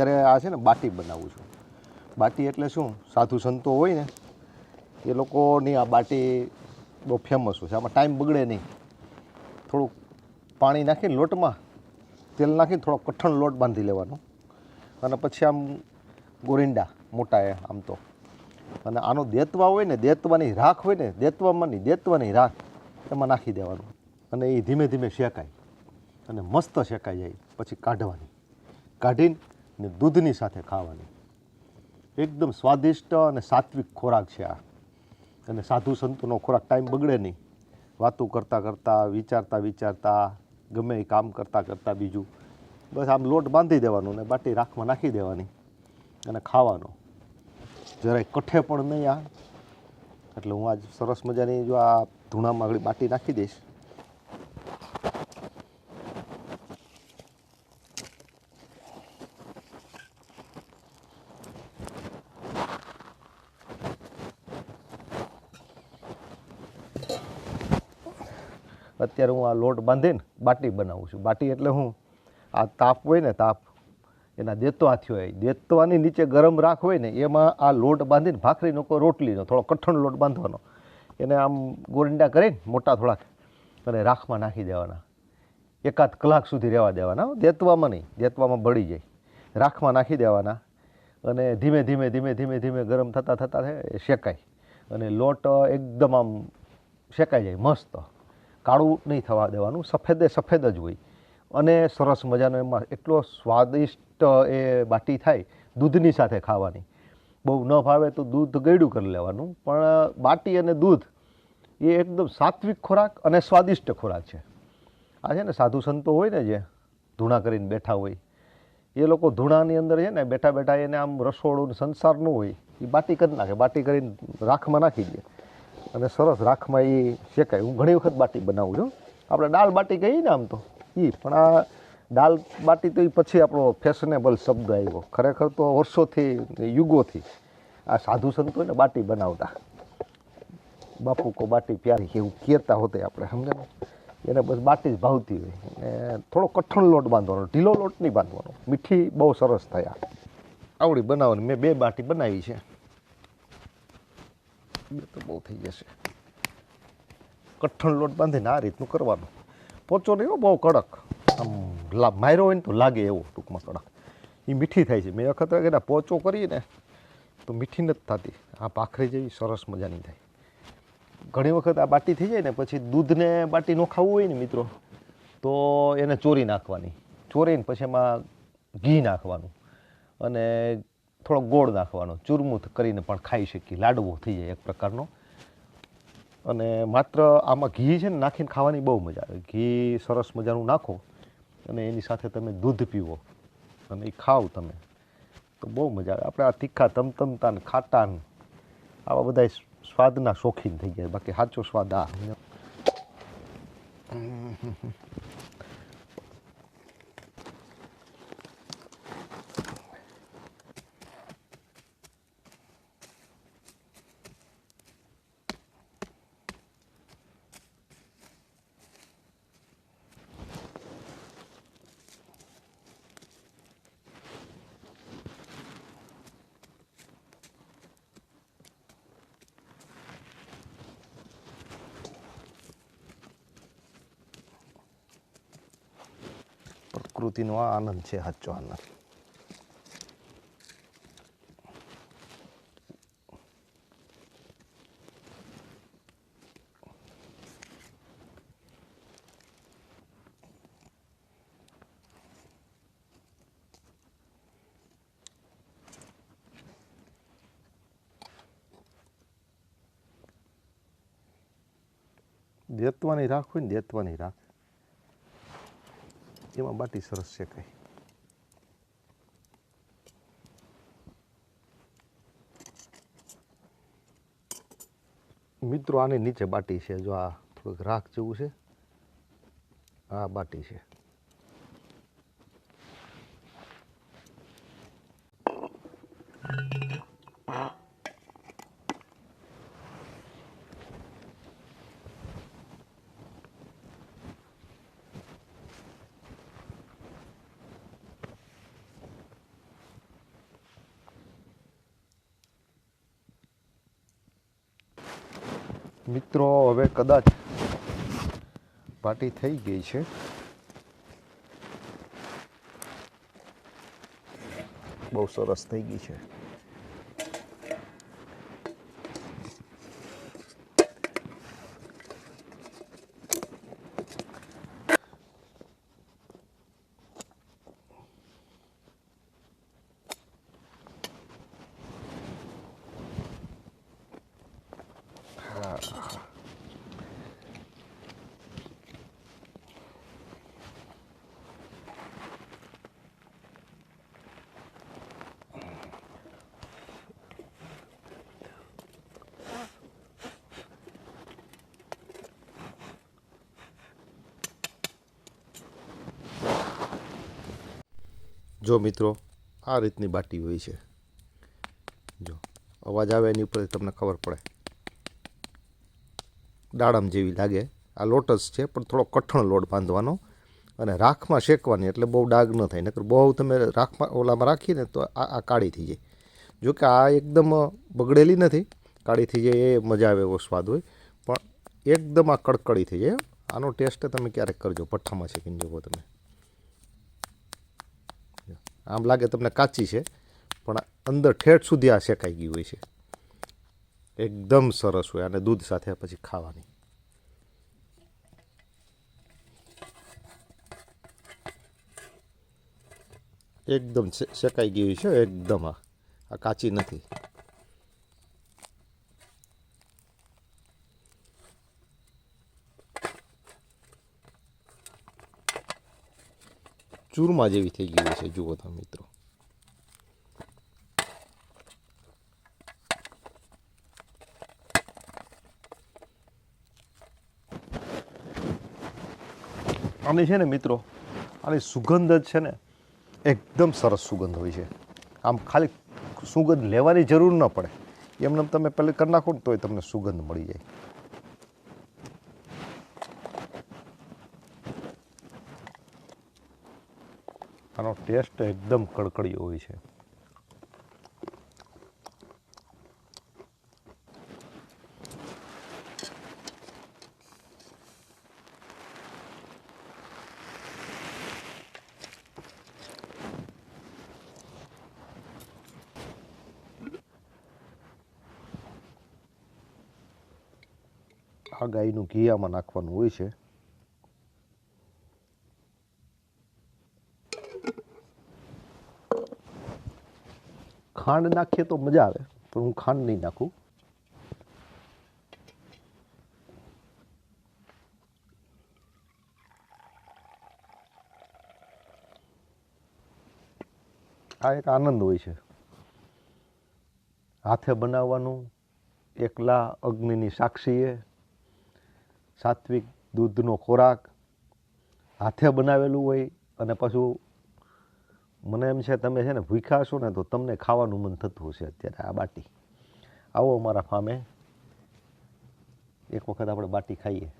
અત્યારે આ છે ને બાટી બનાવું છું. બાટી એટલે શું? સાધુ સંતો હોય ને, એ લોકોની આ બાટી બહુ ફેમસ હોય છે. આમાં ટાઈમ બગડે નહીં. થોડુંક પાણી નાખીને લોટમાં, તેલ નાખીને થોડો કઠણ લોટ બાંધી લેવાનો. અને પછી આમ ગોરિંડા મોટા એ, આમ તો. અને આનો દેતવા હોય ને, દેતવાની રાખ હોય ને, દેતવામાં નહીં, દેતવાની રાખ એમાં નાખી દેવાનું. અને એ ધીમે ધીમે શેકાય. અને મસ્ત શેકાઈ જાય. પછી કાઢવાની. કાઢીને ને દૂધની સાથે ખાવાની. એકદમ સ્વાદિષ્ટ અને સાત્વિક ખોરાક છે આ. અને સાધુ સંતોનો ખોરાક ટાઈમ બગડે નહીં. વાતો કરતાં કરતાં, વિચારતા વિચારતા, ગમે એ કામ કરતાં કરતાં બીજું. બસ આમ લોટ બાંધી દેવાનો ને બાટી રાખમાં નાખી દેવાની અને ખાવાનો. જરાય કઠે પણ નહીં આ. એટલે હું આજ સરસ મજાની જો આ ધૂણામાં આગળ બાટી નાખી દઈશ. અત્યારે હું આ લોટ બાંધીને બાટી બનાવું છું. બાટી એટલે હું આ તાપ હોય ને તાપ, એના દેતવા થયો હોય. દેતવાની નીચે ગરમ રાખ હોય ને, એમાં આ લોટ બાંધીને ભાખરીનો કોઈ રોટલીનો, થોડો કઠણ લોટ બાંધવાનો. એને આમ ગોરંડા કરીને મોટા થોડાક અને રાખમાં નાખી દેવાના. એકાદ કલાક સુધી રહેવા દેવાના. દેતવામાં નહીં, દેતવામાં બળી જાય. રાખમાં નાખી દેવાના અને ધીમે ધીમે ધીમે ધીમે ધીમે ગરમ થતાં થતાં શેકાય. અને લોટ એકદમ આમ શેકાઈ જાય, મસ્ત. કાળું નહીં થવા દેવાનું, સફેદે સફેદ જ હોય. અને સરસ મજાનો એમાં એટલો સ્વાદિષ્ટ એ બાટી થાય, દૂધની સાથે ખાવાની. બહુ ન ભાવે તો દૂધ ગળ્યું કરી લેવાનું, પણ બાટી અને દૂધ એ એકદમ સાત્વિક ખોરાક અને સ્વાદિષ્ટ ખોરાક છે. આ છે ને સાધુ સંતો હોય ને જે ધૂણા કરીને બેઠા હોય, એ લોકો ધૂણાની અંદર છે ને બેઠા બેઠા એને આમ રસોડું સંસારનું હોય, એ બાટી કરી નાખે, બાટી કરીને રાખમાં નાખી દે. અને સરસ રાખમાં એ શેકાય હું ઘણી વખત બાટી બનાવું છું આપણે દાળ બાટી કહીએ ને આમ તો. એ પણ આ દાલ બાટી તો એ પછી આપણો ફેશનેબલ શબ્દ આવ્યો. ખરેખર તો વર્ષોથી, યુગોથી આ સાધુ સંતો ને બાટી બનાવતા. બાપુ કો બાટી પ્યારી એવું કહેતા હોતે આપણે સમજે એને બસ બાટી જ ભાવતી હોય. અને થોડો કઠણ લોટ બાંધવાનો, ઢીલો લોટ નહીં બાંધવાનો. મીઠી બહુ સરસ થયા. આવડી બનાવવાની. મેં બે બાટી બનાવી છે. બે તો બહુ થઈ જશે. કઠણ લોટ બાંધીને આ રીતનું કરવાનું. પોચો નહીં બહુ કડક. આમ માર્યો હોય ને તો લાગે એવો ટૂંકમાં કડક. એ મીઠી થાય છે. મેં વખત એના પોચો કરીને તો મીઠી નથી થતી. આ ભાખરી જેવી સરસ મજાની થાય. ઘણી વખત આ બાટી થઈ જાય ને પછી દૂધને બાટી ન ખાવું હોય ને મિત્રો, તો એને ચોરી નાખવાની. ચોરીને પછી એમાં ઘી નાખવાનું. અને થોડો ગોળ નાખવાનો ચૂરમું કરીને પણ ખાઈ શકીએ લાડવો થઈ જાય એક પ્રકારનો. અને માત્ર આમાં ઘી છે ને નાખીને ખાવાની બહુ મજા આવે. ઘી સરસ મજાનું નાખો અને એની સાથે તમે દૂધ પીવો અને એ ખાઓ તમે. તો બહુ મજા આવે. આપણે આ તીખા તમતમતાન ખાટાન ખાટા આવા બધા સ્વાદના શોખીન થઈ ગયા. બાકી સાચો સ્વાદ આ. પ્રકૃતિનો આ આનંદ છે સાચો આનંદ દેતવાની રાખ હોય ને દેતવાની રાખ એમાં બાટી સરસ છે કઈ. મિત્રો, આની નીચે બાટી છે. જો આ થોડુંક રાખ જેવું છે, આ બાટી છે. મિત્રો હવે કદાચ પાર્ટી થઈ ગઈ છે. બહુ સરસ થઈ ગઈ છે. જો મિત્રો, આ રીતની બાટી હોય છે. જો, અવાજ આવે એની ઉપર તમને ખબર પડે. દાડમ જેવી લાગે. આ લોટસ છે, પણ થોડો કઠણ લોટ બાંધવાનો અને રાખમાં શેકવાની, એટલે બહુ ડાઘ ન થાય. નકર બહુ તમે રાખમાં, ઓલામાં રાખીને તો આ કાળી થઈ જાય. જો કે આ એકદમ બગડેલી નથી. કાળી થઈ જાય એ મજા આવે એવો સ્વાદ હોય. પણ એકદમ આ કડકડી થઈ જાય. આનો ટેસ્ટ તમે ક્યારેક કરજો. પઠ્ઠામાં શેકીને જુઓ તમે. આમ લાગે તમને કાચી છે, પણ અંદર ઠેઠ સુધી આ શેકાઈ ગઈ હોય છે. એકદમ સરસ હોય અને દૂધ સાથે પછી ખાવાની. એકદમ શેકાઈ ગઈ છે, એકદમ આ કાચી નથી. ચૂરમા જેવી થઈ ગઈ છે, જુઓ તમે મિત્રો. આની છે ને મિત્રો, આની સુગંધ જ છે ને એકદમ સરસ સુગંધ હોય છે. આમ ખાલી સુગંધ લેવાની જરૂર ન પડે. એમને તમે પહેલે કરી નાખો ને તોય તમને સુગંધ મળી જાય. આનો ટેસ્ટ એકદમ કડકડીયો હોય છે. આ ગાયનું ઘી આમાં નાખવાનું હોય છે. ખાંડ નાખીએ તો મજા આવે, પણ હું ખાંડ નહીં નાખું. આ એક આનંદ હોય છે. હાથે બનાવવાનું એકલા અગ્નિની સાક્ષીએ, સાત્વિક દૂધનો ખોરાક, હાથે બનાવેલું હોય અને પાછું મને એમ છે, તમે છે ને ભૂખ્યા છો ને, તો તમને ખાવાનું મન થતું હશે અત્યારે આ બાટી. આવો અમારા ફામે. એક વખત આપણે બાટી ખાઈએ.